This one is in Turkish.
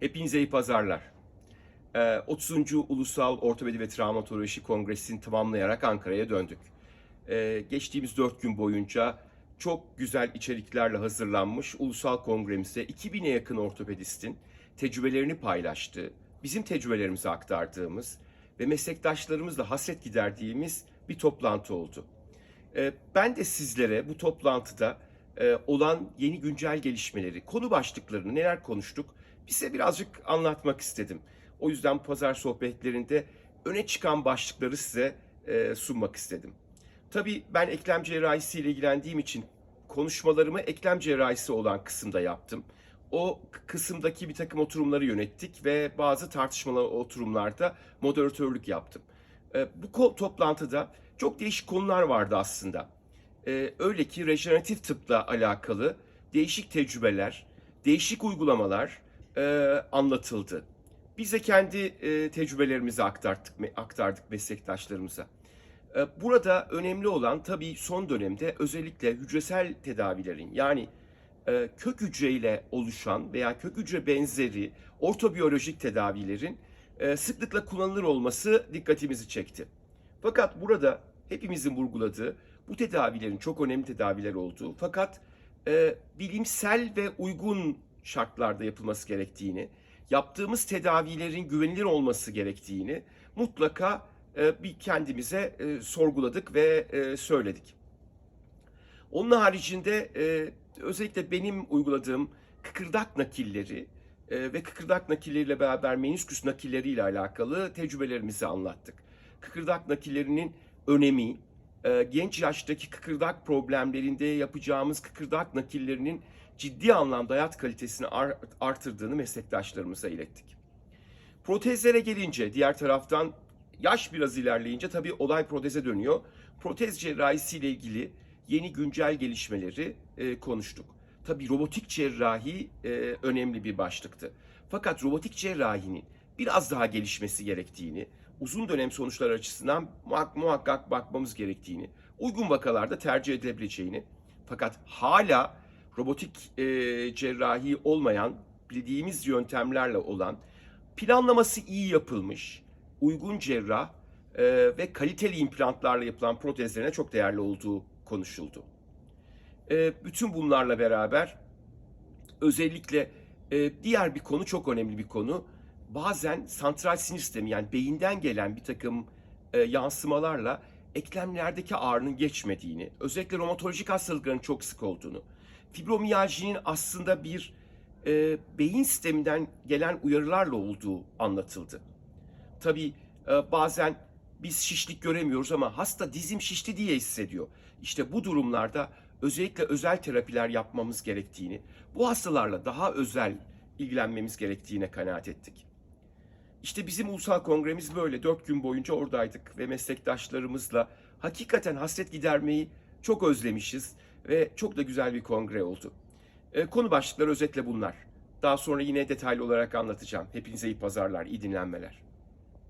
Hepinize iyi pazarlar. Ee, 30. Ulusal Ortopedi ve Travmatoloji Kongresi'ni tamamlayarak Ankara'ya döndük. Ee, geçtiğimiz 4 gün boyunca çok güzel içeriklerle hazırlanmış ulusal kongremizde 2000'e yakın ortopedistin tecrübelerini paylaştığı, bizim tecrübelerimizi aktardığımız ve meslektaşlarımızla hasret giderdiğimiz bir toplantı oldu. Ee, Ben de sizlere bu toplantıda e, olan yeni güncel gelişmeleri, konu başlıklarını neler konuştuk bize birazcık anlatmak istedim. O yüzden pazar sohbetlerinde öne çıkan başlıkları size e, sunmak istedim. Tabii ben eklem cerrahisi ile ilgilendiğim için konuşmalarımı eklem cerrahisi olan kısımda yaptım. O kısımdaki bir takım oturumları yönettik ve bazı tartışmalı oturumlarda moderatörlük yaptım. E, Bu toplantıda çok değişik konular vardı aslında. Ee, öyle ki rejeneratif tıpla alakalı değişik tecrübeler, değişik uygulamalar e, anlatıldı. Biz de kendi e, tecrübelerimizi aktardık, aktardık meslektaşlarımıza. E, burada önemli olan tabii son dönemde özellikle hücresel tedavilerin yani e, kök hücreyle oluşan veya kök hücre benzeri ortobiyolojik tedavilerin e, sıklıkla kullanılır olması dikkatimizi çekti. Fakat burada hepimizin vurguladığı bu tedavilerin çok önemli tedaviler olduğu fakat e, bilimsel ve uygun şartlarda yapılması gerektiğini, yaptığımız tedavilerin güvenilir olması gerektiğini mutlaka e, bir kendimize e, sorguladık ve e, söyledik. Onun haricinde özellikle benim uyguladığım kıkırdak nakilleri ve kıkırdak nakilleriyle beraber menisküs nakilleriyle alakalı tecrübelerimizi anlattık. Kıkırdak nakillerinin önemi, genç yaştaki kıkırdak problemlerinde yapacağımız kıkırdak nakillerinin ciddi anlamda hayat kalitesini ar- artırdığını meslektaşlarımıza ilettik. Protezlere gelince diğer taraftan yaş biraz ilerleyince tabii olay proteze dönüyor. Protez cerrahisi ile ilgili yeni güncel gelişmeleri e, konuştuk. Tabii robotik cerrahi e, önemli bir başlıktı. Fakat robotik cerrahinin biraz daha gelişmesi gerektiğini, uzun dönem sonuçlar açısından muhak- muhakkak bakmamız gerektiğini, uygun vakalarda tercih edilebileceğini, fakat hala robotik e, cerrahi olmayan, bildiğimiz yöntemlerle olan, planlaması iyi yapılmış, uygun cerrah e, ve kaliteli implantlarla yapılan protezlerine çok değerli olduğu konuşuldu. E, bütün bunlarla beraber özellikle e, diğer bir konu çok önemli bir konu. Bazen santral sinir sistemi yani beyinden gelen bir takım e, yansımalarla eklemlerdeki ağrının geçmediğini, özellikle romatolojik hastalıkların çok sık olduğunu, fibromiyajinin aslında bir e, beyin sisteminden gelen uyarılarla olduğu anlatıldı. Tabii e, bazen biz şişlik göremiyoruz ama hasta dizim şişti diye hissediyor. İşte bu durumlarda özellikle özel terapiler yapmamız gerektiğini, bu hastalarla daha özel ilgilenmemiz gerektiğine kanaat ettik. İşte bizim ulusal kongremiz böyle. Dört gün boyunca oradaydık ve meslektaşlarımızla hakikaten hasret gidermeyi çok özlemişiz ve çok da güzel bir kongre oldu. E, konu başlıkları özetle bunlar. Daha sonra yine detaylı olarak anlatacağım. Hepinize iyi pazarlar, iyi dinlenmeler.